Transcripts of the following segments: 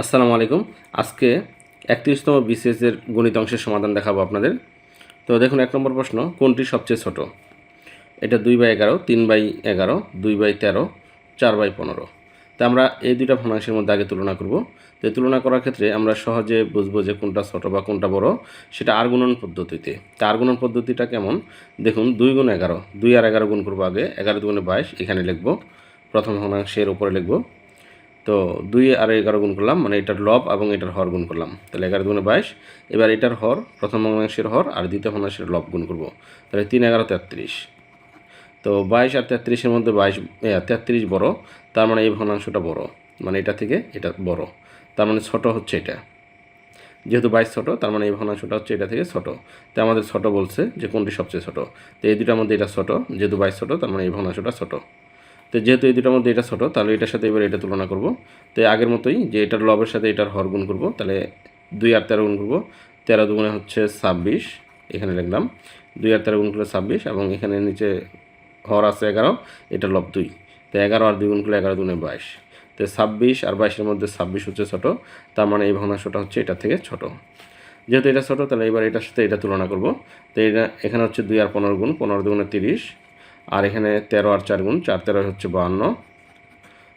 আসসালামু আলাইকুম। আজকে একত্রিশতম বিসিএস এর গণিত অংশের সমাধান দেখাবো আপনাদের। তো দেখুন, এক নম্বর প্রশ্ন, কোনটি সবচেয়ে ছোট? এটা দুই বাই এগারো, তিন বাই এগারো, দুই বাই তেরো, চার বাই পনেরো। তা আমরা এই দুইটা ভগ্নাংশের মধ্যে আগে তুলনা করব। তো তুলনা করার ক্ষেত্রে আমরা সহজে বুঝব যে কোনটা ছোট বা কোনটা বড়। সেটা আর গুণন পদ্ধতিতে। তা আর গুণন পদ্ধতিটা কেমন? দেখুন, দুই গুণ এগারো, দুই আর এগারো গুণ করব আগে, এগারো দুগুণে বাইশ, এখানে লিখব। প্রথম ভগ্নাংশের উপরে লিখব। তো দুই আর এগারো গুণ করলাম মানে এটার লব এবং এটার হর গুণ করলাম। তাহলে এগারো দুগুণে বাইশ, এবার এটার হর, প্রথম ভগ্নাংশের হর আর দ্বিতীয় ভগ্নাংশের লব গুণ করব। তাহলে তিন, এগারো, তেত্রিশ। তো বাইশ আর তেত্রিশের মধ্যে বাইশ তেত্রিশ বড়, তার মানে এই ভগ্নাংশটা বড়। মানে এটা থেকে এটা বড়। তার মানে ছোট হচ্ছে এটা। যেহেতু বাইশ ছোট, তার মানে এই ভগ্নাংশটা হচ্ছে এটা থেকে ছোট। তাই আমাদের ছোট বলছে যে কোনটি সবচেয়ে ছোট। তো এই দুটার মধ্যে এটা ছোট, যেহেতু বাইশ ছোট, তার মানে এই ভগ্নাংশটা ছোট। তো যেহেতু এই দুটোর মধ্যে এটা ছোটো, তাহলে এটার সাথে এবার এটা তুলনা করব। তো আগের মতোই যে এটার লবের সাথে এটার হর গুণ করব, তাহলে দুই আর তেরো গুণ করব। তেরো দুগুণে হচ্ছে ছাব্বিশ, এখানে লিখলাম। দুই আর তেরো গুণ করলে ছাব্বিশ এবং এখানে নিচে হর আছে এগারো, এটা লব দুই। তো এগারো আর দুই গুণ করলে এগারো দুগুণে বাইশ। তো ছাব্বিশ আর বাইশের মধ্যে ছাব্বিশ হচ্ছে ছোটো, তার মানে এই ভগ্নাংশটা হচ্ছে এটা থেকে ছোট। যেহেতু এটা ছোটো, তাহলে এবার এটার সাথে এটা তুলনা করব। তো এটা, এখানে হচ্ছে দুই আর পনেরো গুণ, পনেরো দুগুণে তিরিশ। আর এখানে তেরো আর চার গুণ, চার তেরো হচ্ছে বাহান্ন।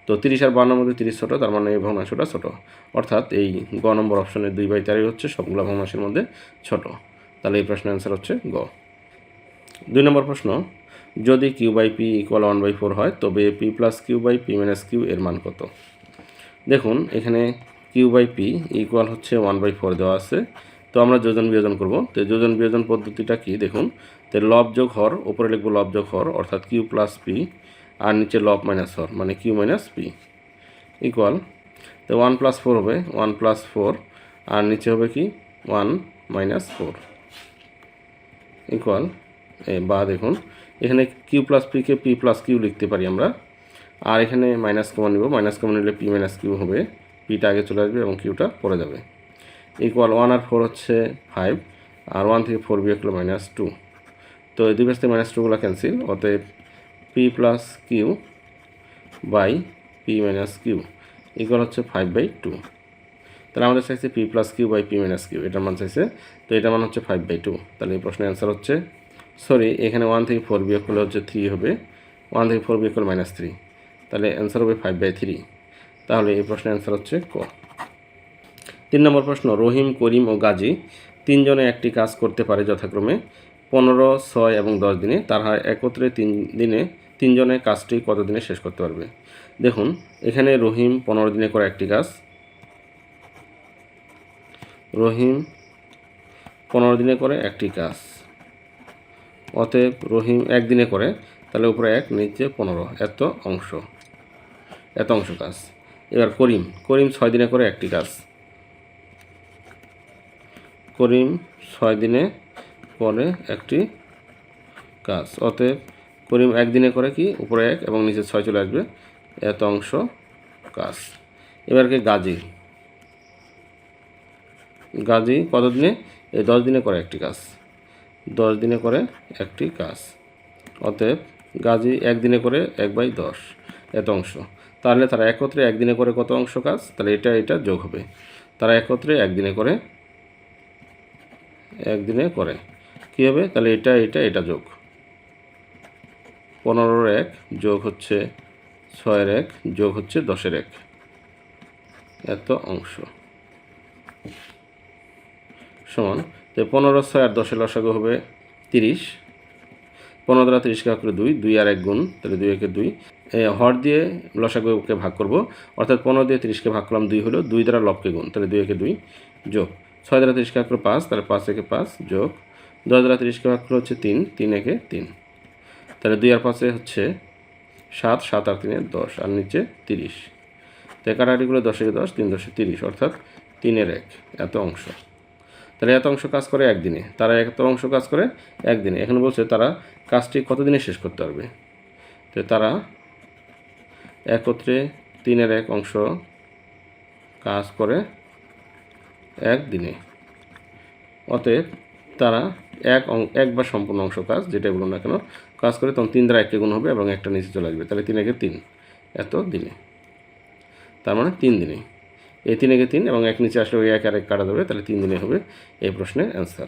তো তিরিশ আর বাহান্নর মধ্যে তিরিশ ছোটো, তার মানে এই ভগ্নাংশটা ছোটো। অর্থাৎ এই গ নম্বর অপশনের দুই বাই তেরোই হচ্ছে সবগুলো ভগ্নাংশের মধ্যে ছোট। তাহলে এই প্রশ্নের অ্যান্সার হচ্ছে গ। দুই নম্বর প্রশ্ন, যদি Q by P equal one by four হয়, তবে P plus Q by P minus Q এর মান কত? দেখুন, এখানে কিউ বাই পি ইকুয়াল হচ্ছে ওয়ান বাই ফোর দেওয়া আছে। তো আমরা যোজন বিয়োজন করব। তো যোজন বিয়োজন পদ্ধতিটা কি? দেখুন তো লব যোগ হর ওপরে লিখব লব যোগ হর, অর্থাৎ কিউ প্লাস পি আর নিচে লব মাইনাস হর মানে কিউ মাইনাস পি ইকুয়াল তো ওয়ান প্লাস ফোর হবে ওয়ান প্লাস ফোর আর নিচে হবে কি ওয়ান মাইনাস ফোর ইকুয়াল বা দেখুন, এখানে কিউ প্লাস পিকে পি প্লাস কিউ লিখতে পারি আমরা, আর এখানে মাইনাস কমন নিব মাইনাস কমন নিলে পি মাইনাস কিউ হবে পিটা আগে চলে আসবে এবং কিউটা পরে যাবে ইকুয়াল ওয়ান আর ফোর হচ্ছে ফাইভ আর ওয়ান থেকে ফোর বিয়োগ মাইনাস টু তো এই দুই পাশ থেকে মাইনাস টুগুলো ক্যান্সেল অতএব P plus Q by P minus Q equal হচ্ছে ফাইভ বাই টু তাহলে আমাদের চাইছে P plus Q by P minus Q এটার মান চাইছে, তো এটার মান হচ্ছে ফাইভ বাই টু তাহলে এই প্রশ্নের অ্যান্সার হচ্ছে সরি এখানে ওয়ান থেকে ফোর বিয়োগ করলে হচ্ছে থ্রি হবে ওয়ান থেকে ফোর বিয়োগ করলে মাইনাস থ্রি তাহলে অ্যান্সার হবে ফাইভ বাই থ্রি তাহলে এই প্রশ্নের অ্যান্সার হচ্ছে ক। তিন নম্বর প্রশ্ন, রহিম, করিম ও গাজী তিনজনে একটি কাজ করতে পারে যথাক্রমে। পনেরো, ছয় এবং দশ দিনে তারা একত্রে তিন দিনে তিনজনে কাজটি কত দিনে শেষ করতে পারবে? দেখুন, এখানে রহিম পনেরো দিনে করে একটি কাজ। রহিম পনেরো দিনে করে একটি কাজ। অতএব রহিম একদিনে করে, তাহলে উপরে এক, নিচে পনেরো, এত অংশ। এত অংশ কাজ। এবার করিম করিম ছয় দিনে করে একটি কাজ। করিম ছয় দিনে করে একটি কাজ। অতএব করিম একদিনে করে কি? উপরে এক এবং নিচে ছয় চলে আসবে। এত অংশ কাজ। এবার কি গাজী? গাজী কত দিনে? এই দশ দিনে করে একটি কাজ। দশ দিনে করে একটি কাজ। অতএব গাজী একদিনে করে এক বাই দশ। এত অংশ। তাহলে তারা একত্রে একদিনে করে কত অংশ কাজ? তাহলে এটা এটা যোগ হবে। তারা একত্রে একদিনে করে একদিনে করে। কী হবে? তাহলে এটা এটা এটা যোগ। পনেরোর এক যোগ হচ্ছে ছয়ের এক, যোগ হচ্ছে দশের এক। এত অংশ। সমান। তো পনেরো, ছয় আর দশের লসাগু হবে তিরিশ। পনেরো দ্বারা তিরিশ ভাগ করে দুই দুই আর এক গুণ, তাহলে দুই একে দুই। হর দিয়ে লসাগুকে ভাগ করব। অর্থাৎ পনেরো দিয়ে তিরিশকে ভাগ করলাম দুই হলো দুই দ্বারা লবকে গুণ, তাহলে দুই একে দুই যোগ। ছয় দ্বারা তিরিশকে ভাগ করে পাঁচ, তাহলে পাঁচ একে পাঁচ যোগ দশ দ্বারা তিরিশকে ভাগ করে হচ্ছে তিন তিন একে তিন। তাহলে দুই আর পাঁচে হচ্ছে সাত সাত আর তিনে দশ, আর নিচে তিরিশ। তো কাটাকাটিগুলো দশ দশ, তিন দশে তিরিশ, অর্থাৎ তিনের এক, এত অংশ। তাহলে এত অংশ কাজ করে একদিনে, তারা এত অংশ কাজ করে একদিনে। এখানে বলছে তারা কাজটি কতদিনে শেষ করতে পারবে? তো তারা একত্রে তিনের এক অংশ কাজ করে একদিনে। অতএব তারা এক অং- বা সম্পূর্ণ অংশ কাজ, যেটাই বলুন না কেন, কাজ করে তখন তিন দ্বারা একে গুণ হবে এবং একটা নিচে চলে আসবে। তাহলে তিন একে তিন। এত দিনে। তার মানে তিন দিনে। এই তিন একে তিন এবং এক নিচে আসলে ওই এক আর এক কাটা দেবে তাহলে তিন দিনে হবে এই প্রশ্নের অ্যান্সার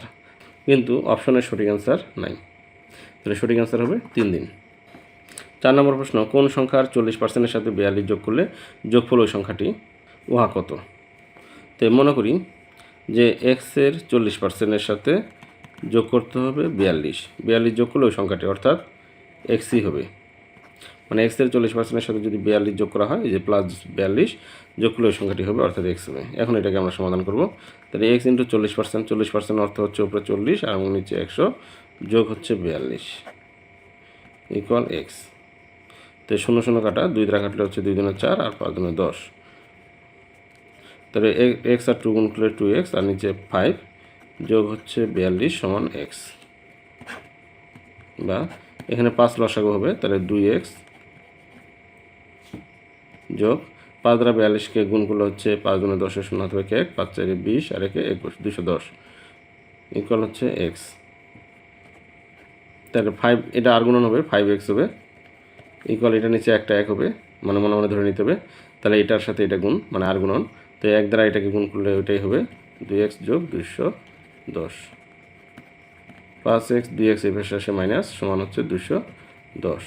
কিন্তু অপশনের সঠিক অ্যান্সার নাই। তাহলে সঠিক অ্যান্সার হবে তিন দিন। চার নম্বর প্রশ্ন, কোন সংখ্যার চল্লিশ পার্সেন্টের সাথে বিয়াল্লিশ যোগ করলে যোগফল ওই সংখ্যাটি, উহা কত? তো মনে করি যে এক্সের চল্লিশ পার্সেন্টের সাথে যোগ করতে হবে বিয়াল্লিশ। বিয়াল্লিশ যোগ করলে ওই সংখ্যাটি, অর্থাৎ এক্সই হবে। মানে এক্সের চল্লিশ পার্সেন্টের সাথে যদি বিয়াল্লিশ যোগ করা হয় যে প্লাস বিয়াল্লিশ, যোগ করলে ওই সংখ্যাটি হবে, অর্থাৎ এক্স হবে। এখন এটাকে আমরা সমাধান করব। তাহলে এক্স ইন্টু চল্লিশ পার্সেন্ট চল্লিশ পার্সেন্ট অর্থ হচ্ছে উপরে চল্লিশ আর নিচে একশো, যোগ হচ্ছে বিয়াল্লিশ। ইকুয়াল এক্স তো শূন্য শূন্য কাটা, দুই দ্বারা কাটলে হচ্ছে দুই দিনের চার আর পাঁচ দিনের দশ। তাহলে এক্স আর টু গুণ করলে টু এক্স আর নিচে ফাইভ যোগ হচ্ছে বিয়াল্লিশ সমান এক্স বা এখানে পাঁচ লসাগু হবে, তাহলে দুই এক্স যোগ পাঁচ দ্বারা বিয়াল্লিশকে গুণ করলে হচ্ছে পাঁচ গুণে দশের শূন্য হবে এক, পাঁচ চারে বিশ, আর একে একুশ দুশো দশ। ইকুয়াল হচ্ছে এক্স তাহলে ফাইভ এটা আর গুণন হবে ফাইভ এক্স হবে। ইকুয়াল এটা নিচে একটা এক হবে মানে মনে মনে ধরে নিতে হবে। তাহলে এটার সাথে এটা গুণ মানে আর গুণন। তো এক দ্বারা এটাকে গুণ করলে ওইটাই হবে, দুই এক্স যোগ দুশো দশ। পাঁচ এক্স দুই এক্স এই পাশে আসে মাইনাস সমান হচ্ছে দুশো দশ।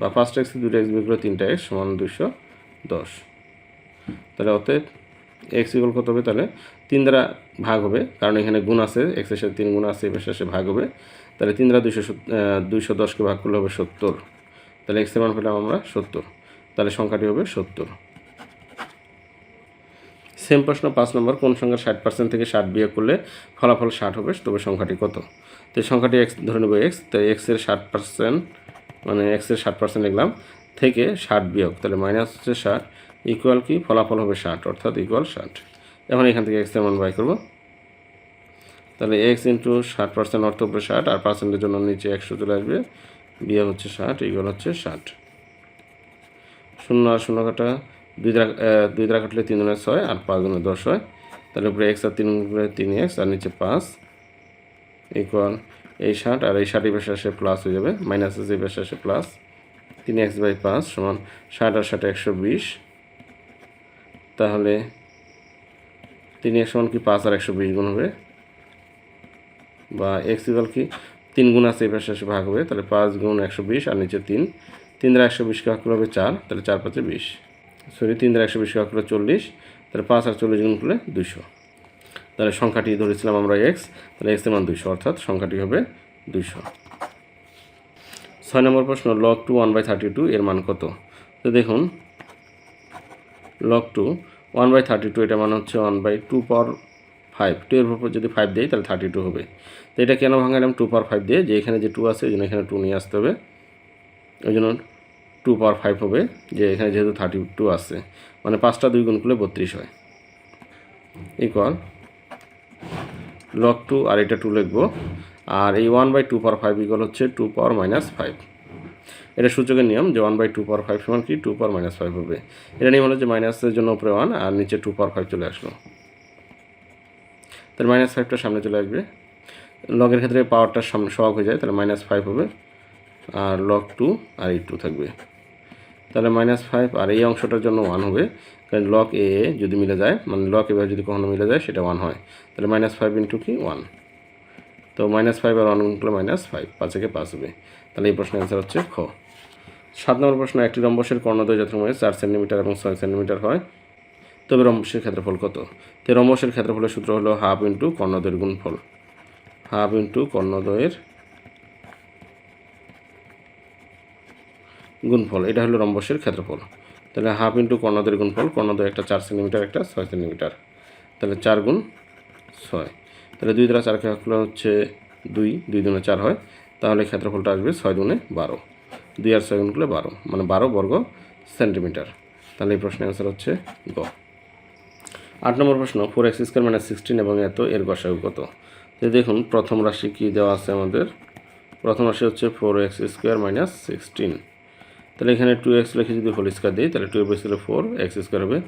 বা ফার্স্ট এক্স দুটো এক্স করে তিনটা এক্স সমান দুশো দশ। তাহলে অতএব এক্স ইকুয়াল কত হবে? তাহলে তিন দ্বারা ভাগ হবে, কারণ এখানে গুণ আছে এক্সের সাথে তিন গুণ আছে পাশে আসে ভাগ হবে। তাহলে তিন দ্বারা দুইশো দুইশো দশকে ভাগ করলে হবে সত্তর। তাহলে এক্সের মান পেলাম আমরা সত্তর। তাহলে সংখ্যাটি হবে সত্তর। সেম প্রশ্ন, পাঁচ নম্বর, কোন সংখ্যা ষাট পার্সেন্ট থেকে ষাট বিয়োগ করলে ফলাফল ষাট হবে তবে সংখ্যাটি কত? তো সংখ্যাটি এক্স ধরে নেব এক্স তো এক্সের ষাট পার্সেন্ট মানে এক্সের ষাট পার্সেন্ট লিখলাম, থেকে ষাট বিয়োগ, তাহলে মাইনাস হচ্ছে ষাট ইকুয়াল কি? ফলাফল হবে ষাট, অর্থাৎ ইকুয়াল ষাট। এখন এখান থেকে এক্সের মান বাই করব। তাহলে এক্স ইন্টু ষাট পার্সেন্ট অর্থ উপরে ষাট, আর পার্সেন্টের জন্য নিচে একশো চলে আসবে, বিয়োগ হচ্ছে ষাট ইকুয়াল হচ্ছে ষাট। শূন্য আর শূন্য কাটা দুই দ্বারা দুই দ্বারা কাটলে তিন গুণে ছয়, আর পাঁচ গুণে দশ হয়। তাহলে উপরে এক্স আর তিন গুণে তিন এক্স আর নিচে পাঁচ। ইকুয়াল এই ষাট, আর এই ষাট পাশে আসে প্লাস হয়ে যাবে। মাইনাস আছে, এই পাশে আসে প্লাস তিন এক্স বাই পাঁচ সমান ষাট আর ষাট একশো বিশ। তাহলে তিন এক্স সমান কি পাঁচ আর একশো বিশ গুণ হবে। বা এক্স ইকাল কি তিন গুণ আছে, এই পাশে আসে ভাগ হবে। তাহলে পাঁচ গুণ একশো বিশ, আর নিচে তিন। তিন দ্বারা একশো বিশকে ভাগ করলে হবে চার, তাহলে চার পাঁচে বিশ। সরি, তিন দ্বারা একশো ভাগ করলে চল্লিশ, তাহলে পাঁচ আর চল্লিশ গুণ করলে দুশো তাহলে সংখ্যাটি ধরেছিলাম আমরা এক্স তাহলে এক্সের মান দুশো অর্থাৎ সংখ্যাটি হবে দুশো ছয় নম্বর প্রশ্ন log two one by thirty two এর মান কত? তো দেখুন log two one by thirty two এটা মানে হচ্ছে one by two power five two এর উপর যদি ফাইভ দেয় তাহলে থার্টি টু হবে। তো এটা কেন ভাঙালাম টু পাওয়ার ফাইভ দিয়ে? যে এখানে যে টু আছে ওই জন্য এখানে টু নিয়ে আসতে হবে। ওই জন্য টু পাওয়ার ফাইভ হবে, যে এখানে যেহেতু থার্টি টু আসছে মানে পাঁচটা দুই গুণ করলে বত্রিশ হয়। ইকুয়াল লক টু আর এটা টু লিখব, আর এই one by two power five equal হচ্ছে টু পাওয়ার মাইনাস ফাইভ এটা সূচকের নিয়ম যে one by two power five সমান কি? টু পাওয়ার মাইনাস ফাইভ হবে। এটা নিয়ম হলো যে মাইনাসের জন্য উপরে ওয়ান আর নিচে টু পাওয়ার ফাইভ চলে আসলো। তাহলে মাইনাস ফাইভটা সামনে চলে আসবে। লগের ক্ষেত্রে পাওয়ারটা সামনে সহগ হয়ে যায়, তাহলে মাইনাস ফাইভ হবে। আর লগ টু আর এই টু থাকবে। তাহলে মাইনাস ফাইভ আর এই অংশটার জন্য ওয়ান হবে। কারণ লক এ যদি মিলে যায় মানে লক এবার যদি কখনো মিলে যায়, সেটা ওয়ান হয়। তাহলে মাইনাস ফাইভ ইন্টু কি? ওয়ান তো মাইনাস ফাইভ আর ওয়ান করলে মাইনাস ফাইভ পাঁচ থেকে পাঁচ হবে। তাহলে এই প্রশ্নের অ্যান্সার হচ্ছে খ। সাত নম্বর প্রশ্ন, একটি রম্বসের কর্ণদ্বয় যথাক্রমে চার সেন্টিমিটার এবং ছয় সেন্টিমিটার হয়। তবে রম্বসের ক্ষেত্রফল কত? তো রম্বসের ক্ষেত্রফলের সূত্র হলো হাফ ইন্টু কর্ণদ্বয়ের গুণফল। হাফ ইন্টু কর্ণদ্বয়ের গুণফল, এটা হলো রম্বসের ক্ষেত্রফল। তাহলে হাফ ইন্টু কর্ণদ্বয়ের গুণফল কর্ণদ্বয় একটা চার সেন্টিমিটার, একটা ছয় সেন্টিমিটার। তাহলে চার গুণ ছয়। তাহলে দুই দ্বারা চারকে ভাগ হচ্ছে দুই দুই দুনে চার হয়। তাহলে ক্ষেত্রফলটা আসবে ছয় দুনে বারো। দুই আর ছয় গুণ করলে বারো মানে বারো বর্গ সেন্টিমিটার। তাহলে এই প্রশ্নের অ্যান্সার হচ্ছে গ। আট নম্বর প্রশ্ন four X square minus sixteen এবং এত এর গসাগু কত? তো দেখুন, প্রথম রাশি কী দেওয়া আছে আমাদের? প্রথম রাশি হচ্ছে four X square minus sixteen তাহলে এখানে টু এক্স লিখে যদি হোল স্কোয়ার দিই, তাহলে টু এর স্কোয়ার ফোর এক্স স্কোয়ার হবে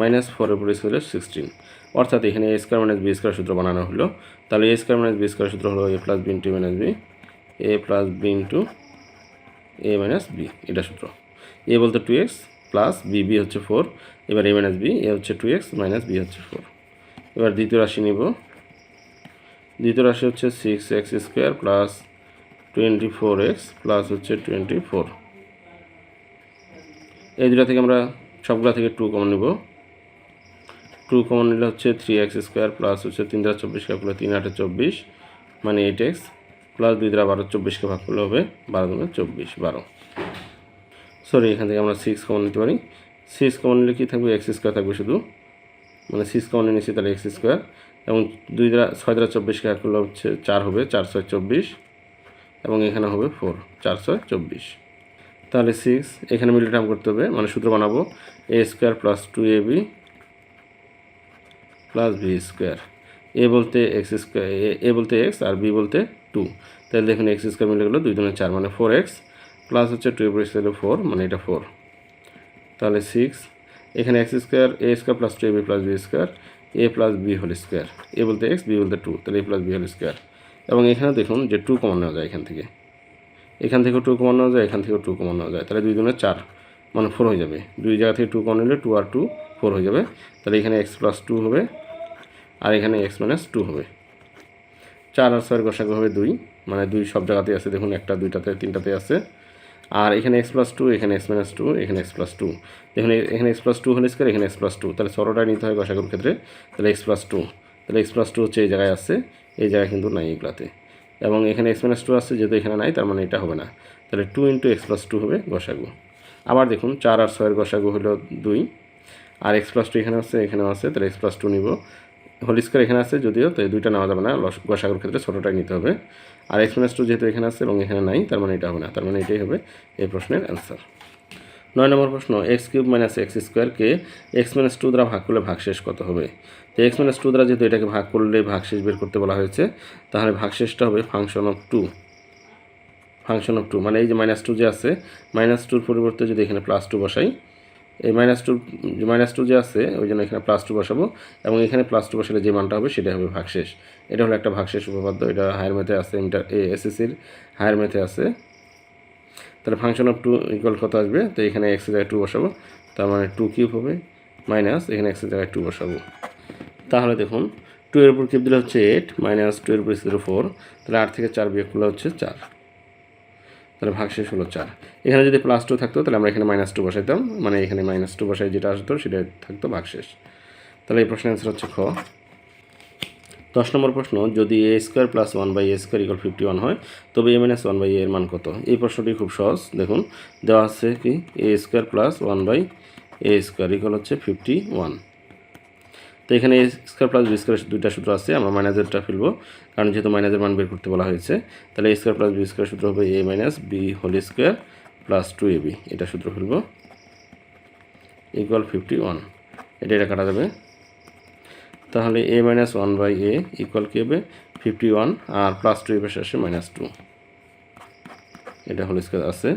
মাইনাস ফোর এর স্কোয়ার সিক্সটিন অর্থাৎ এখানে A square minus B square সূত্র বানানো হলো। তাহলে A square minus B square সূত্র হলো A plus B into minus B A plus B into A minus B এটা সূত্র। এ বলতে two X plus B B হচ্ছে ফোর এবার এ মাইনাস বি এ হচ্ছে টু এক্স মাইনাস বি হচ্ছে four এবার দ্বিতীয় রাশি নিব। দ্বিতীয় রাশি হচ্ছে six X square plus twenty four X plus হচ্ছে টোয়েন্টি ফোর এই দুটা থেকে আমরা সবগুলা থেকে টু কমন নিব। টু কমন নিলে হচ্ছে থ্রি এক্স স্কোয়ার প্লাস হচ্ছে তিন দ্বারা চব্বিশকে করলে তিন আটে চব্বিশ মানে এইট এক্স প্লাস দুই দ্বারা বারো চব্বিশকে ভাগ করলে হবে বারো দুগুণে চব্বিশ, বারো। সরি এখান থেকে আমরা সিক্স কমন নিতে পারি। সিক্স কমন নিলে কী থাকবে? এক্স স্কোয়ার থাকবে শুধু। মানে সিক্স কমন নিয়েছি তাহলে এক্স স্কোয়ার এবং দুই দ্বারা, ছয় দ্বারা চব্বিশকে ভাগ করলে হচ্ছে চার হবে, চার ছয় চব্বিশ। এবং এখানে হবে ফোর চার ছয় চব্বিশ। তাহলে সিক্স এখানে মিলে টার্ম করতে হবে মানে সূত্র বানাবো A square plus two A B plus B square A বলতে এক্স স্কোয়ার এ বলতে এক্স আর বি বলতে টু তাহলে দেখুন এক্স স্কোয়ার মিলে গেলো দুই দুনে চার মানে ফোর এক্স প্লাস হচ্ছে টু এ স্কোয়ার ফোর মানে এটা ফোর তাহলে সিক্স এখানে X square A square plus two A B plus B square A plus B whole square A বলতে এক্স বি বলতে টু তাহলে A plus B whole square এবং এখানে দেখুন যে টু কমন নেওয়া যায় এখান থেকে। এখান থেকেও টু কমন যায়, এখান থেকেও টু কমন যায়। তাহলে দুই দুনে চার মানে ফোর হয়ে যাবে। দুই জায়গা থেকে টু কমন নিলে টু আর টু ফোর হয়ে যাবে। তাহলে এখানে এক্স প্লাস টু হবে, আর এখানে এক্স মাইনাস টু হবে। চার আর ছয়ের গসাগু হবে দুই মানে দুই সব জায়গাতেই আছে। দেখুন, একটা, দুইটাতে, তিনটাতে আছে। আর এখানে এক্স প্লাস টু এখানে এক্স মাইনাস টু এখানে এক্স প্লাস টু দেখুন এখানে এক্স প্লাস টু হলে স্কোয়ার এখানে এক্স প্লাস টু তাহলে সরোটা নিতে হয় গসাগুর ক্ষেত্রে, তাহলে এক্স প্লাস টু তাহলে এক্স প্লাস টু হচ্ছে এই জায়গায় আছে, এই জায়গায় কিন্তু নাই এগুলাতে। এবং এখানে এক্স মাইনাস টু আছে, যেহেতু এখানে নাই, তার মানে এটা হবে না। তাহলে two into X plus two হবে গসাগু। আবার দেখুন, চার আর ছয়ের গসাগু হলো দুই। আর এক্স প্লাস টু এখানে আছে, এখানেও আছে, তাহলে এক্স প্লাস টু নিব। হোল স্কোয়ার এখানে আছে যদিও তো দুইটা নেওয়া যাবে না গসাগুর ক্ষেত্রে ছোটোটাই নিতে হবে। আর এক্স মাইনাস টু যেহেতু এখানে আছে এবং এখানে নাই, তার মানে এটা হবে না। তার মানে এটাই হবে এই প্রশ্নের অ্যান্সার নয় নম্বর প্রশ্ন এক্স কিউব মাইনাস এক্স স্কোয়ারকে এক্স মাইনাস টু দ্বারা ভাগ করলে ভাগশেষ কত হবে? তো এক্স মাইনাস টু দ্বারা যেহেতু এটাকে ভাগ করলে ভাগশেষ বের করতে বলা হয়েছে, তাহলে ভাগশেষটা হবে function of two function of two মানে এই যে মাইনাস টু যে আছে মাইনাস টুর পরিবর্তে যদি এখানে প্লাস টু বসাই, এই মাইনাস টু মাইনাস টু যে আছে, ওই জন্য এখানে প্লাস টু বসাবো, এবং এখানে প্লাস টু বসালে যে মানটা হবে সেটা হবে ভাগশেষ। এটা হলো একটা ভাগশেষ উপপাদ্য, এটা হায়ার মেথে আছে ইন্টার এসএসসির হায়ার মেথে আছে। তাহলে ফাংশন অফ টু ইকুয়াল কত আসবে? তো এখানে এক্সের জায়গায় টু বসাবো, তার মানে টু কিউব হবে মাইনাস এখানে এক্সের জায়গায় টু বসাবো। তাহলে দেখুন টু এর উপর কিউব দিলে হচ্ছে এইট মাইনাস টু এর উপর জিরো ফোর তাহলে আট থেকে চার বিয়োগ করলে হচ্ছে চার। তাহলে ভাগশেষ হলো চার। এখানে যদি প্লাস টু থাকতো, তাহলে আমরা এখানে মাইনাস টু বসাইতাম মানে এখানে মাইনাস টু বসাই যেটা আসতো সেটা থাকতো ভাগশেষ। তাহলে এই প্রশ্নের অ্যান্সার হচ্ছে খ। দশ নম্বর প্রশ্ন, যদি A square plus one by A square equal fifty one হয়, তবে এ মাইনাস ওয়ান বাই এর মান কত? এই প্রশ্নটি খুব সহজ, দেখুন, দেওয়া আছে কি A square plus one by A square equal হচ্ছে ফিফটি ওয়ান তো এখানে A square plus B square দুইটা সূত্র আছে, আমরা মাইনাসেরটা ফেলব। কারণ যেহেতু মাইনাসের মান বের করতে বলা হয়েছে, তাহলে A square plus B square সূত্র হবে A minus B whole square plus two A B এটা সূত্র ফেলব। ইকুয়াল ফিফটি ওয়ান এটা এটা কাটা যাবে। তাহলে A minus one by A equal কী হবে? ফিফটি ওয়ান আর প্লাস টু এর পাশে আসে মাইনাস টু এটা হোল স্কোয়ার আছে।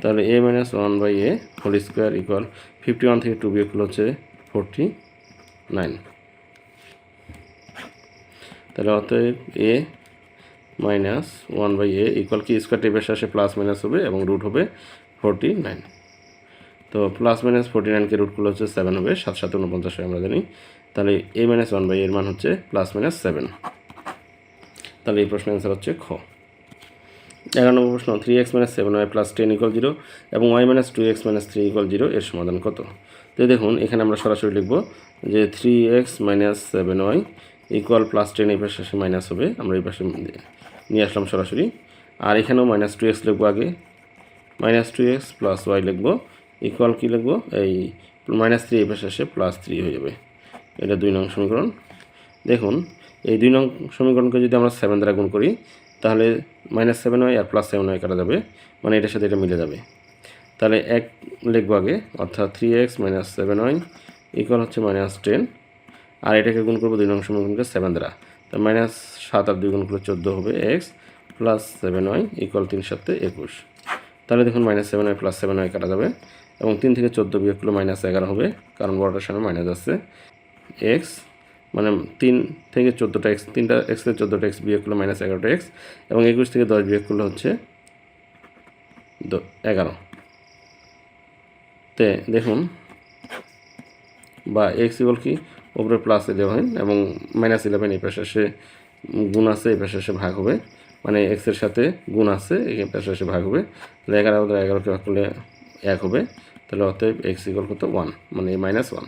তাহলে A minus one by A whole square equal fifty one থেকে টু বিয়োগ হচ্ছে ফোরটি নাইন। তাহলে অতএব A minus one by A equal কি? স্কোয়ার টেপের শেষে প্লাস মাইনাস হবে এবং রুট হবে ফোরটি নাইন তো প্লাস মাইনাস ফোরটি নাইনকে রুট করলে হচ্ছে সেভেন হবে, সাত সাত, উনপঞ্চাশ হয় আমরা জানি। তাহলে এ মাইনাস ওয়ান বাই এর মান হচ্ছে প্লাস মাইনাস সেভেন তাহলে এই প্রশ্নের অ্যান্সার হচ্ছে খ। এগারো নম্বর প্রশ্ন three X minus seven Y plus ten equal zero এবং Y minus two X minus three equal zero এর সমাধান কত? তো দেখুন, এখানে আমরা সরাসরি লিখব যে three X minus seven Y equal plus ten এই পাশে মাইনাস হবে। আমরা এই পাশে নিয়ে আসলাম সরাসরি। আর এখানেও মাইনাস টু এক্স লিখব আগে। Minus two X plus Y লিখব। ইকুয়াল কী লিখব? এই মাইনাস থ্রি এই পাশে আসে প্লাস থ্রি হয়ে যাবে। এটা দুই নং সমীকরণ। দেখুন, এই দুই নং সমীকরণকে যদি আমরা সেভেন দ্বারা গুণ করি, তাহলে মাইনাস সেভেন ওয়াই আর প্লাস সেভেন ওয়াই কাটা যাবে। মানে এটার সাথে এটা মিলে যাবে। তাহলে এক লিখব আগে, অর্থাৎ three X minus seven Y equal হচ্ছে মাইনাস টেন আর এটাকে গুণ করব দুই নং সমীকরণকে সেভেন দ্বারা। তো মাইনাস সাত আর দুই গুণ করলে চোদ্দ হবে X plus seven Y equal তিন সাতে একুশ। তাহলে দেখুন minus seven Y plus seven Y কাটা যাবে, এবং তিন থেকে চোদ্দ বিয়োগ করলে মাইনাস এগারো হবে, কারণ বড়টার সামনে মাইনাস আছে। এক্স মানে তিন থেকে চোদ্দোটা এক্স তিনটা এক্স থেকে চোদ্দোটা এক্স বিয়োগ করলে মাইনাস এগারোটা এক্স এবং একুশ থেকে দশ বিয়োগ করলে হচ্ছে এগারো। তে দেখুন, বা এক্স ইকুয়াল কি? উপরে প্লাস হয় এবং মাইনাস ইলেভেন এই পাশে এসে গুণ আছে, এই পাশে এসে ভাগ হবে। মানে এক্সের সাথে গুণ আছে, এই পাশে এসে ভাগ হবে। তাহলে এগারো আমাদের এগারোকে ভাগ করলে এক হবে। তাহলে অতএব এক্স ইকুয়াল কত? ওয়ান মানে মাইনাস ওয়ান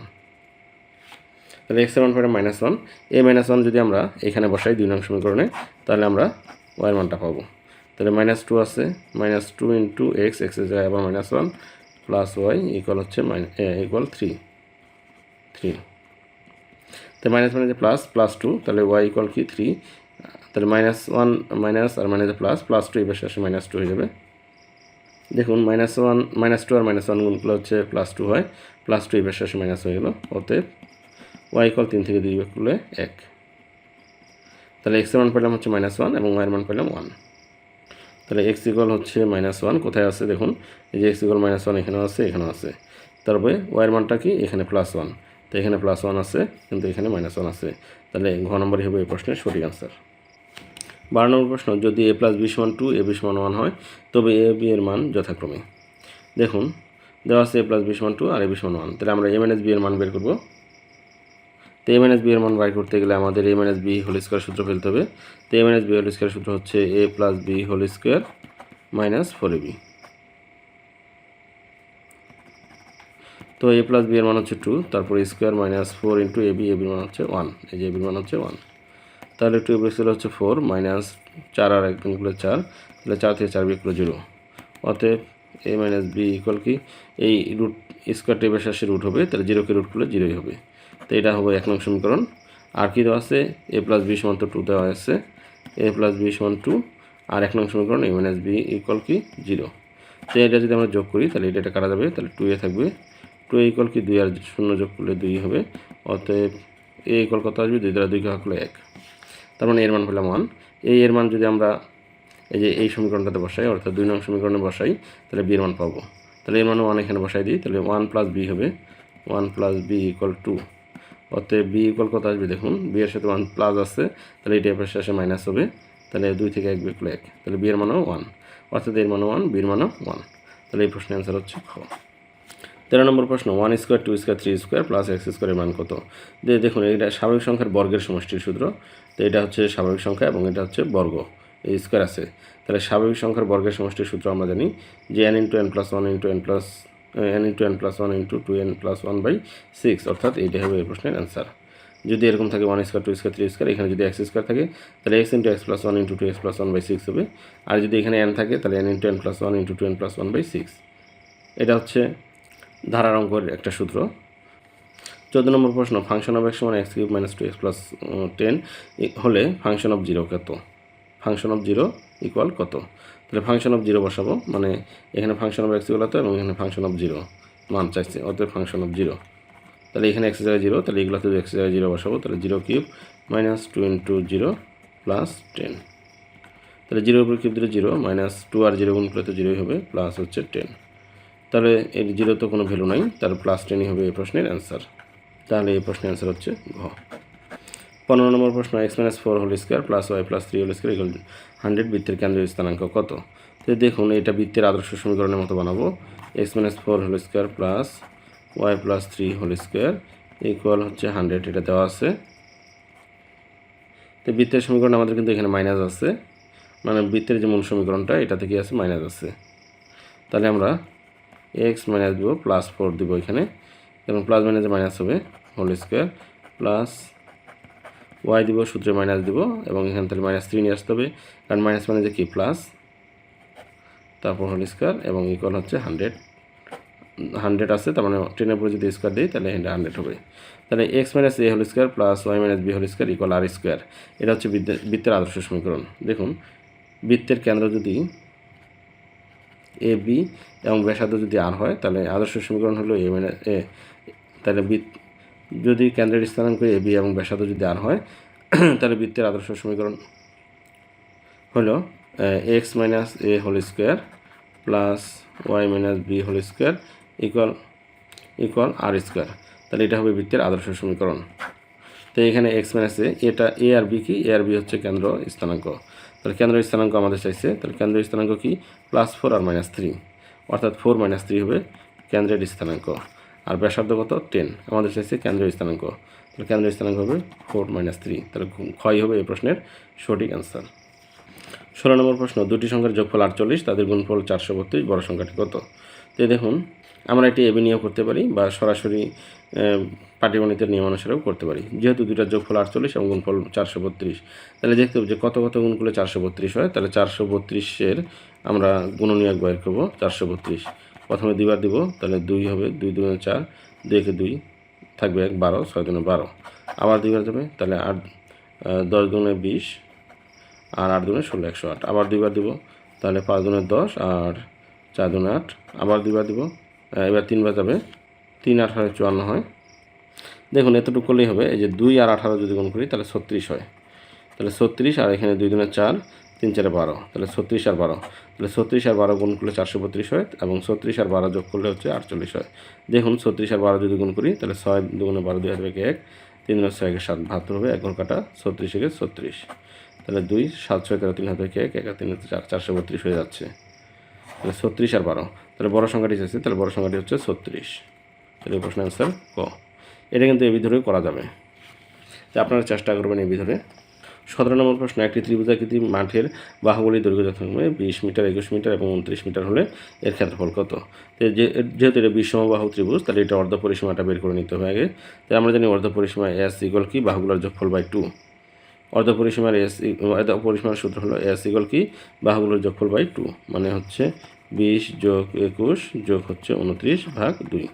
তাহলে এক্সের মান পাবে মাইনাস ওয়ান এই মাইনাস ওয়ান যদি আমরা এখানে বসাই দুই নং সমীকরণে, তাহলে আমরা ওয়াইয়ের মানটা পাবো। তাহলে মাইনাস টু আছে মাইনাস টু ইন্টু এক্স এক্সের জায়গায় আবার minus one plus Y equal হচ্ছে ইকুয়াল থ্রি থ্রি তো মাইনাস যে প্লাস প্লাস টু তাহলে ওয়াই ইকুয়াল কি? থ্রি তাহলে মাইনাস ওয়ান মাইনাস আর মাইনাস প্লাস প্লাস টু পাশে আসে মাইনাস টু হয়ে যাবে। দেখুন মাইনাস ওয়ান মাইনাস টু আর মাইনাস ওয়ান গুণগুলো হচ্ছে প্লাস টু হয়। প্লাস টু পাশে আসে মাইনাস হয়ে গেলো। অতএব ওয়াই ইকুয়াল তিন থেকে দুই বিয়োগ করলে এক। তাহলে এক্সের মান পেলাম হচ্ছে মাইনাস ওয়ান এবং ওয়াইয়ের মান পেলাম ওয়ান তাহলে এক্স হচ্ছে মাইনাস ওয়ান কোথায় আছে? দেখুন, এই যে এক্স মাইনাস ওয়ান এখানেও আছে এখানেও আছে। তারপরে ওয়াইয়ের মানটা কি? এখানে প্লাস ওয়ান তো এখানে প্লাস ওয়ান আছে, কিন্তু এখানে মাইনাস ওয়ান আছে। তাহলে ঘ নম্বরই হবে এই প্রশ্নের সঠিক আনসার বারো নম্বর প্রশ্ন, যদি এ প্লাস বি সমান টু এ বি সমান ওয়ান হয়, তবে এ বি এর মান যথাক্রমে। দেখুন, দেওয়া আছে এ প্লাস বি সমান টু আর এ বি সমান ওয়ান তাহলে আমরা এ মাইনাস বি এর মান বের করব। তো এ মাইনাস বি এর মান বাই করতে গেলে আমাদের A minus B whole square সূত্র ফেলতে হবে। তো A minus B whole square সূত্র হচ্ছে A plus B whole square minus four A B তো এ প্লাস বি এর মান হচ্ছে টু তারপর square minus four into A B A বির মান হচ্ছে ওয়ান এই যে এ বির মান হচ্ছে ওয়ান তাহলে টু এ স্কোয়ার হচ্ছে ফোর মাইনাস চার আর এক একদিনগুলো চার, তাহলে চার থেকে চার বি বিয়োগ জিরো অতএব এ মাইনাস বি ইকুয়াল কি? এই রুট স্কোয়ার টেপের শেষে রুট হবে, তাহলে জিরোকে রুট করলে জিরোই হবে। তো এটা হবে এক নং সমীকরণ। আর কি দেওয়া আছে? এ প্লাস বি সমান টু দেওয়া আছে। এ প্লাস বি সমান টু আর এক নং সমীকরণ এ মাইনাস বি ইকুয়াল কি? জিরো তো এটা যদি আমরা যোগ করি, তাহলে এটা এটা কাটা যাবে, তাহলে টু এ থাকবে। টু এ ইকুয়াল কি? দুই আর শূন্য যোগ করলে দুই হবে। অতএব এ ইকুয়াল কত আসবে? দুই দ্বারা দুইকে ভাগ করলে এক। তার মানে এর মান পেলাম ওয়ান এই এর মান যদি আমরা এই যে এই সমীকরণটাতে বসাই, অর্থাৎ দুই নং সমীকরণে বসাই, তাহলে বি এর মান পাবো। তাহলে এর মানে ওয়ান এখানে বসাই দিই, তাহলে ওয়ান প্লাস বি হবে। One plus B equal two অতএব বি ইকুয়াল কত আসবে? দেখুন বি এর সাথে ওয়ান প্লাস আছে, তাহলে এটা এবার শেষে মাইনাস হবে। তাহলে দুই থেকে এক বিকুল এক। তাহলে বি এর মানও ওয়ান অর্থাৎ এর মানও ওয়ান বির মানও ওয়ান তাহলে এই প্রশ্নের অ্যান্সার হচ্ছে খ। তেরো নম্বর প্রশ্ন one square two square three square plus X স্কোয়ারের মান কত? দেখুন, এটা স্বাভাবিক সংখ্যার বর্গের সমষ্টির সূত্র। তো এটা হচ্ছে স্বাভাবিক সংখ্যা এবং এটা হচ্ছে বর্গ। এই স্কোয়ার আছে। তাহলে স্বাভাবিক সংখ্যার বর্গের সমষ্টির সূত্র আমরা জানি যে N into N plus one into N plus N into N plus one into two N plus one by six অর্থাৎ এইটাই হবে এই প্রশ্নের অ্যান্সার যদি এরকম থাকে one square two square three square এখানে যদি এক্স স্কোয়ার থাকে, তাহলে X into X plus one into two X plus one by six হবে। আর যদি এখানে এন থাকে, তাহলে N into N plus one into two N plus one by six এটা হচ্ছে ধারার অঙ্কের একটা সূত্র। চোদ্দ নম্বর প্রশ্ন ফাংশন অফ এক্স সমান X cube minus two X plus ten হলে ফাংশন অফ জিরো কত? ফাংশন অফ জিরো ইকুয়াল কত? তাহলে ফাংশন অফ জিরো বসাবো। মানে এখানে ফাংশন অফ এক্স ইকুয়াল এবং এখানে ফাংশন অফ জিরো মান চাইছে, অতএব ফাংশন অফ জিরো তাহলে এখানে এক্স জায়গায় জিরো তাহলে এগুলোতে এক্স জায়গায় জিরো বসাবো, তাহলে zero cube minus two into zero plus ten তাহলে জিরো উপর কিউব দিলে জিরো মাইনাস টু আর জিরো গুণ করলে তো জিরোই হবে প্লাস হচ্ছে টেন তাহলে এর জিরো তো কোনো ভ্যালু নাই তাহলে প্লাস টেনই হবে এই প্রশ্নের অ্যান্সার তাহলে এই প্রশ্নের অ্যান্সার হচ্ছে ঘ। পনেরো নম্বর প্রশ্ন X minus four whole square plus Y plus three whole square hundred বৃত্তের কেন্দ্রীয় স্থানাঙ্ক কত? তো দেখুন, এটা বৃত্তের আদর্শ সমীকরণের মতো বানাবো। X minus four whole square plus Y plus three whole square equal হচ্ছে হান্ড্রেড এটা দেওয়া আছে। তো বৃত্তের সমীকরণ আমাদের কিন্তু এখানে মাইনাস আছে। মানে বৃত্তের যে মূল সমীকরণটা এটা থেকে আছে? মাইনাস আছে। তাহলে আমরা এক্স মাইনাস দেবো প্লাস ফোর দিব এখানে, এবং প্লাস মাইনাসে মাইনাস হবে হোল স্কোয়ার প্লাস ওয়াই দিব, সূত্রে মাইনাস দিব এবং এখানে তাহলে মাইনাস থ্রি নিয়ে আসতে হবে। কারণ মাইনাস মানে যে কি? প্লাস তারপর হোল স্কোয়ার এবং ইকুয়াল হচ্ছে হান্ড্রেড হান্ড্রেড আছে, তার মানে টেনের উপরে যদি স্কোয়ার দিই, তাহলে এটা হান্ড্রেড হবে। তাহলে X minus A whole square plus Y minus B whole square equal R square এটা হচ্ছে বৃত্তের আদর্শ সমীকরণ। দেখুন, বৃত্তের কেন্দ্র যদি এ বি এবং ব্যাসার্ধ যদি আর হয়, তাহলে আদর্শ সমীকরণ হলো এ মাইনাস এ তাহলে যদি কেন্দ্রের স্থানাঙ্ক এ, বি এবং ব্যাসার্ধ যদি আর হয়, তাহলে বৃত্তের আদর্শ সমীকরণ হলো X minus A whole square plus Y minus B whole square equal equal R square. তাহলে এটা হবে বৃত্তের আদর্শ সমীকরণ। তো এখানে এক্স মাইনাস এ, এটা এ আর বি কি? এ আর বি হচ্ছে কেন্দ্র স্থানাঙ্ক। তাহলে কেন্দ্র স্থানাঙ্ক আমাদের চাইছে। তাহলে কেন্দ্র স্থানাঙ্ক কি? প্লাস ফোর আর মাইনাস থ্রি। অর্থাৎ ফোর মাইনাস থ্রি হবে কেন্দ্রের স্থানাঙ্ক। আর ব্যাসার্ধ কত? টেন আমাদের চাইছে কেন্দ্রের স্থানাঙ্ক। তাহলে কেন্দ্রের স্থানাঙ্ক হবে ফোর মাইনাস থ্রি তাহলে ক্ষয় হবে এই প্রশ্নের সঠিক অ্যান্সার ষোলো নম্বর প্রশ্ন, দুটি সংখ্যার যোগফল আটচল্লিশ, তাদের গুণফল চারশো বত্রিশ, বড় সংখ্যাটি কত? তো দেখুন, আমরা এটি এবি নিয়েও করতে পারি বা সরাসরি পাটিগণিতের নিয়ম অনুসারেও করতে পারি। যেহেতু দুটার যোগফল আটচল্লিশ এবং গুণফল চারশো বত্রিশ, তাহলে দেখতে হবে যে কত কত গুণ করলে চারশো বত্রিশ হয়, তাহলে চারশো বত্রিশের আমরা গুণনীয়ক বের করব চারশো বত্রিশ। প্রথমে দুইবার দিব, তাহলে দুই হবে দুই দুগুণে চার, দুই একে দুই থাকবে এক, বারো, ছয় দুগুণে বারো। আবার দুইবার যাবে, তাহলে আট দশ দুগুণে বিশ আর আট দুগুণে ষোলো, একশো আট। আবার দুইবার দিব, তাহলে পাঁচ দুগুণে দশ আর চার দুগুণে আট। আবার দুইবার দিব এবার তিনবার যাবে, তিন আঠারো চুয়ান্ন হয়। দেখুন, এতটুকু করলেই হবে, এই যে দুই আর আঠারো যদি গুণ করি, তাহলে ছত্রিশ হয়। তাহলে ছত্রিশ আর এখানে দুই দুগুণে চার তিন চারে বারো। তাহলে ছত্রিশ আর বারো। তাহলে ছত্রিশ আর বারো গুণ করলে চারশো বত্রিশ হয় এবং ছত্রিশ আর বারো যোগ করলে হচ্ছে আটচল্লিশ হয়। দেখুন, ছত্রিশ আর বারো যদি গুণ করি, তাহলে ছয় দুগুণে বারো দুই হাজার এক। তিন দুগুণে ছয় সাত বাহাত্তর হবে এক কাটা ছত্রিশ একে ছত্রিশ। তাহলে দুই, সাত ছয় তেরো তিন হাত এক? এক তিন চার, চারশো বত্রিশ হয়ে যাচ্ছে। তাহলে ছত্রিশ আর বারো। তাহলে বড় সংখ্যাটি চাইছে, তাহলে বড় সংখ্যাটি হচ্ছে ছত্রিশ। তাহলে এই প্রশ্নের অ্যান্সার ক। এটা কিন্তু এই বিধরে করা যাবে। আপনারা চেষ্টা করবেন এই বিধরে সতেরো নম্বর প্রশ্ন, একটি ত্রিভুজাকৃতি মাঠের বাহুগুলি দৈর্ঘ্য যথাক্রমে বিশ মিটার, একুশ মিটার এবং উনত্রিশ মিটার হলে এর ক্ষেত্রফল কত? যেহেতু এটা বিশ সমবাহু ত্রিভুজ, তাহলে এটা অর্ধ পরিসীমাটা বের করে নিতে হবে আগে। তাই আমরা জানি অর্ধ পরিসীমা এস ইগল কি? বাহুগুলোর যোগফল বাই টু অর্ধ পরিসীমার এস অর্ধ পরিসীমার সূত্র হলো এস ইগল কি? বাহুগুলোর যোগফল বাই টু মানে হচ্ছে বিশ যোগ একুশ যোগ হচ্ছে উনত্রিশ ভাগ দুই।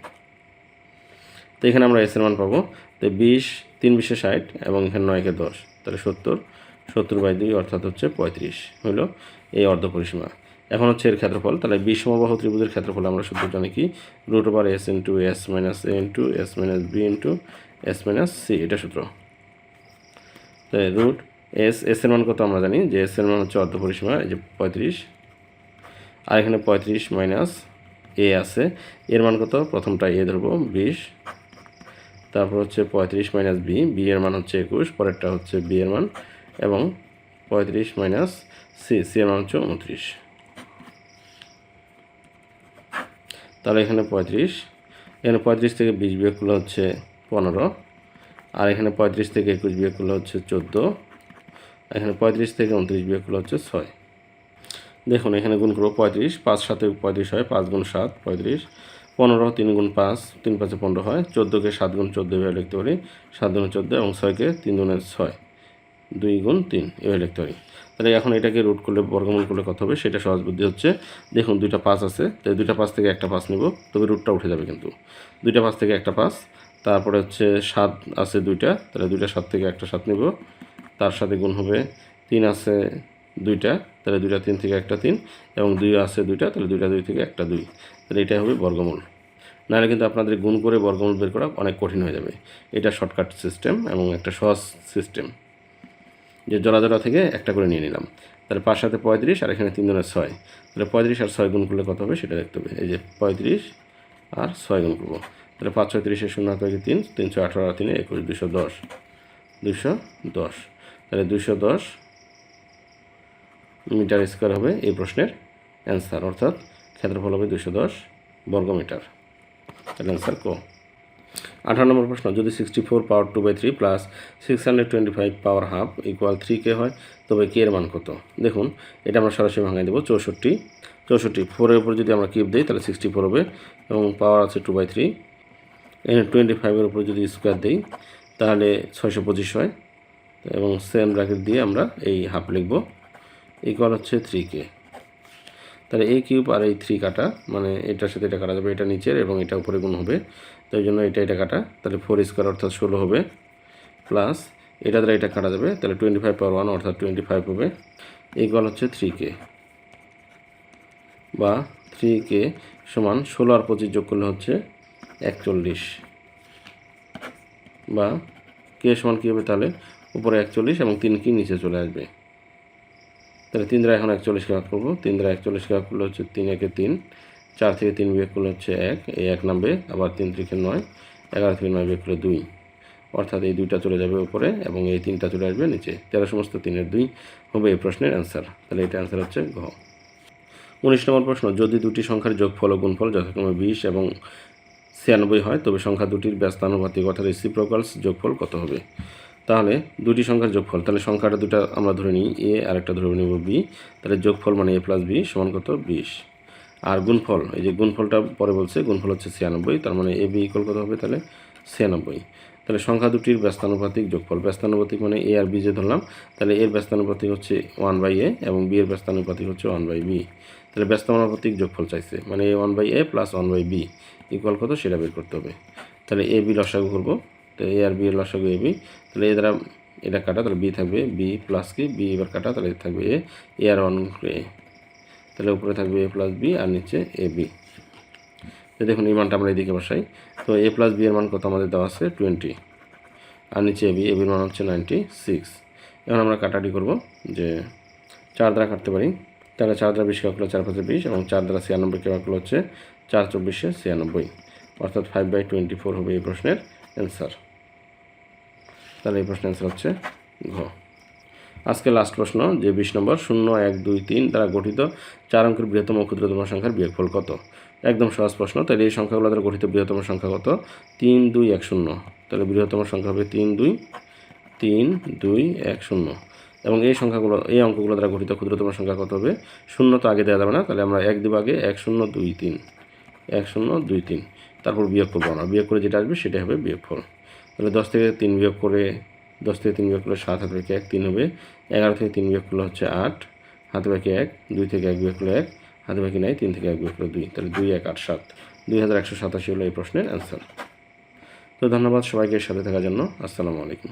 তো এখানে আমরা এসের মান পাবো। তো বিশ, তিন বিশে ষাট এবং এখানে নয়কে দশ। তাহলে সত্তর সত্তর বাই দুই অর্থাৎ হচ্ছে পঁয়ত্রিশ হলো এই অর্ধ পরিসীমা। এখন হচ্ছে এর ক্ষেত্রফল, তাহলে বিশ সমবাহু ত্রিভুজের ক্ষেত্রফল আমরা সূত্র জানি কি? Root over S into S minus A into S minus B into S minus C এটা সূত্র। তাই রুট এস এস এর মান কত আমরা জানি? যে এস এর মান হচ্ছে অর্ধ পরিসীমা, এই যে পঁয়ত্রিশ। আর এখানে পঁয়ত্রিশ মাইনাস এ আছে, এর মান কত? প্রথমটা এ ধরবো, বিশ। তারপর হচ্ছে পঁয়ত্রিশ মাইনাস বি বি এর মান হচ্ছে একুশ, পরেরটা হচ্ছে বি এর মান, এবং পঁয়ত্রিশ মাইনাস সি সি এর মান হচ্ছে উনত্রিশ। তাহলে এখানে পঁয়ত্রিশ এখানে পঁয়ত্রিশ থেকে বিশ বিয়োগ করলে হচ্ছে পনেরো, আর এখানে পঁয়ত্রিশ থেকে একুশ বিয়োগ করলে হচ্ছে চোদ্দ, এখানে পঁয়ত্রিশ থেকে উনত্রিশ বিয়োগ করলে হচ্ছে ছয়। দেখুন, এখানে গুণ করব পঁয়ত্রিশ, পাঁচ সাথে পঁয়ত্রিশ হয়, পাঁচ গুণ সাত, পঁয়ত্রিশ পনেরো তিন গুণ পাঁচ, তিন পাঁচে পনেরো হয়। চোদ্দোকে সাত গুণ চোদ্দ এভাবে লিখতে পারি। সাত গুণ চোদ্দ এবং ছয়কে তিন গুণের ছয়। দুই গুণ তিন এভাবে লিখতে পারি। তাহলে এখন এটাকে রুট করলে, বর্গমূল করলে কত হবে? সেটা সহজ বুদ্ধি হচ্ছে। দেখুন, দুইটা পাঁচ আছে। তো এই দুইটা পাঁচ থেকে একটা পাঁচ নেব। তবে রুটটা উঠে যাবে কিন্তু। দুইটা পাঁচ থেকে একটা পাঁচ। তারপরে হচ্ছে সাত আছে দুইটা। তাহলে দুইটা সাত থেকে একটা সাত নেব। তার সাথে গুণ হবে তিন আছে দুইটা। তাহলে দুইটা তিন থেকে একটা তিন। এবং দুই আছে দুইটা। তাহলে দুইটা দুই থেকে একটা দুই। তাহলে এটাই হবে বর্গমূল। নাহলে কিন্তু আপনাদের গুণ করে বর্গমূল বের করা অনেক কঠিন হয়ে যাবে। এটা শর্টকাট সিস্টেম এবং একটা সহজ সিস্টেম যে জোড়া থেকে একটা করে নিয়ে নিলাম। তাহলে পাঁচ সাথে পঁয়ত্রিশ আর এখানে তিন জনের ছয়। তাহলে পঁয়ত্রিশ আর ছয় গুণ করলে কত হবে সেটা দেখতে হবে। এই যে পঁয়ত্রিশ আর ছয় গুণ করব। তাহলে পাঁচ ছয়ত্রিশে শূন্য হাত তিন তিনশো আঠারো আর তিনে একুশ, দুশো দশ। দুশো দশ। তাহলে দুশো দশ মিটার স্কোয়ার হবে এই প্রশ্নের অ্যান্সার অর্থাৎ ক্ষেত্রফল হবে দুশো দশ বর্গমিটার। তাহলে অ্যান্সার কো। আঠারো নম্বর প্রশ্ন, যদি sixty four power two by three plus six hundred twenty five power half equal three K হয়, তবে কে এর মান কত? দেখুন, এটা আমরা সরাসরি ভাঙাই দেবো, চৌষট্টি। চৌষট্টি ফোরের উপর যদি আমরা কিউব দিই, তাহলে সিক্সটি ফোর হবে, এবং পাওয়ার আছে টু বাই থ্রি এখানে টোয়েন্টি ফাইভের উপর যদি স্কোয়ার দিই, তাহলে ছয়শো পঁচিশ হয়, এবং সেম ব্র্যাকেট দিয়ে আমরা এই হাফ লিখব ইকুয়াল হচ্ছে থ্রি কে তাহলে এই কিউব আর এই থ্রি কাটা মানে এটার সাথে এটা কাটা যাবে, এটা নিচের এবং এটা উপরে গুণ হবে। তো এই জন্য এটা এটা কাটা, তাহলে ফোর স্কোয়ার অর্থাৎ ষোলো হবে প্লাস এটা দ্বারা এটা কাটা যাবে, তাহলে টোয়েন্টি ফাইভ পাওয়ার ওয়ান অর্থাৎ টোয়েন্টি ফাইভ হবে ইকুয়াল হচ্ছে থ্রি কে বা থ্রি কে সমান ষোলো আর পঁচিশ যোগ করলে হচ্ছে একচল্লিশ। বা কে সমান কী হবে তাহলে? উপরে একচল্লিশ এবং তিন কি নিচে চলে আসবে। তাহলে তিন দ্বারা এখন একচল্লিশকে ভাগ করব। তিন দ্বারা একচল্লিশকে ভাগ করলে হচ্ছে তিন একে তিন। চার থেকে তিন বিয়োগ করলে হচ্ছে এক। এই এক নামবে, আবার তিন থেকে নয়। এগারো থেকে নয় বিয়োগ করলে দুই। অর্থাৎ এই দুইটা চলে যাবে উপরে এবং এই তিনটা চলে আসবে নিচে। তেরো সমস্ত তিনের দুই হবে এই প্রশ্নের অ্যান্সার তাহলে এটা অ্যান্সার হচ্ছে ঘ। উনিশ নম্বর প্রশ্ন, যদি দুটি সংখ্যার যোগফল ও গুণফল যথাক্রমে বিশ এবং ছিয়ানব্বই হয়, তবে সংখ্যা দুটির ব্যস্তানুপাতিক অর্থাৎ রেসিপ্রোকালস যোগফল কত হবে? তাহলে দুটি সংখ্যার যোগফল, তাহলে সংখ্যাটা দুটা আমরা ধরে নিই, এ আর একটা ধরে নেব বি, তাহলে যোগফল মানে এ প্লাস বি সমান কত? বিশ। আর গুণফল, এই যে গুণফলটা পরে বলছে, গুণফল হচ্ছে ছিয়ানব্বই, তার মানে এ, বি ইকুয়াল কত হবে তাহলে? ছিয়ানব্বই। তাহলে সংখ্যা দুটির ব্যস্তানুপাতিক যোগফল, ব্যস্তানুপাতিক মানে এ আর বি যে ধরলাম, তাহলে এর ব্যস্তানুপাতিক হচ্ছে ওয়ান বাই এ এবং বি এর ব্যস্তানুপাতিক হচ্ছে ওয়ান বাই বি। তাহলে ব্যস্তানুপাতিক যোগফল চাইছে মানে A one by A plus one by B equal কত? সেটা বের করতে হবে। তাহলে এ, বি লসাগু করব। তো এ আর বি এর লসাগু এ বি তাহলে এ দ্বারা এটা কাটা, তাহলে বি থাকবে বি প্লাস কি? বি এবার কাটা, তাহলে থাকবে এ এ আর ওয়ান এ তাহলে উপরে থাকবে এ প্লাস বি আর নিচে এ বি তো দেখুন, এই মানটা আমরা এদিকে বসাই। তো এ প্লাস বি এর মান কত আমাদের দেওয়া আছে? টোয়েন্টি আর নিচে এ বি এবি এবির মান হচ্ছে নাইনটি সিক্স এখন আমরা কাটাটি করব যে চার দ্বারা কাটতে পারি। তাহলে চার দ্বারা বিশ কাকলো চার পাঁচে বিশ, এবং চার দ্বারা ছিয়ানব্বই কাকলো হচ্ছে চার চব্বিশে ছিয়ানব্বই। অর্থাৎ ফাইভ বাই টোয়েন্টি ফোর হবে এই প্রশ্নের অ্যান্সার তাহলে এই প্রশ্নের অ্যান্সার হচ্ছে ঘ। আজকে লাস্ট প্রশ্ন, যে বিশ নম্বর, শূন্য, এক, দুই, তিন দ্বারা গঠিত চার অঙ্কের বৃহত্তম ক্ষুদ্রতম সংখ্যার বিয়োগফল কত? একদম সহজ প্রশ্ন, তাহলে এই সংখ্যাগুলো দ্বারা গঠিত বৃহত্তম সংখ্যা কত? তিন, দুই, এক, শূন্য। তাহলে বৃহত্তম সংখ্যা হবে তিন, দুই তিন, দুই, এক, শূন্য। এবং এই সংখ্যাগুলো, এই অঙ্কগুলো দ্বারা গঠিত ক্ষুদ্রতম সংখ্যা কত হবে? শূন্য তো আগে দেওয়া যাবে না, তাহলে আমরা এক দিব আগে, এক, শূন্য, দুই, তিন। এক, শূন্য, দুই, তিন। তারপর বিয়োগ করব আমরা। বিয়োগ করে যেটা আসবে, সেটাই হবে বিয়োগফল। তাহলে দশ থেকে তিন বিয়োগ করে দশ থেকে তিন বিয়োগ করলে সাত, হাতে বাকি এক, তিন হবে। এগারো থেকে তিন বিয়োগ করলে হচ্ছে আট, হাতে বাকি এক, দুই থেকে এক বিয়োগ করলে এক, হাতে বাকি নাই, তিন থেকে এক বিয়োগ করলে দুই, তাহলে দুই, এক, আট, সাত। দুই হাজার একশো সাতাশি হলো এই প্রশ্নের অ্যান্সার তো ধন্যবাদ সবাইকে সাথে থাকার জন্য। আসসালামু আলাইকুম।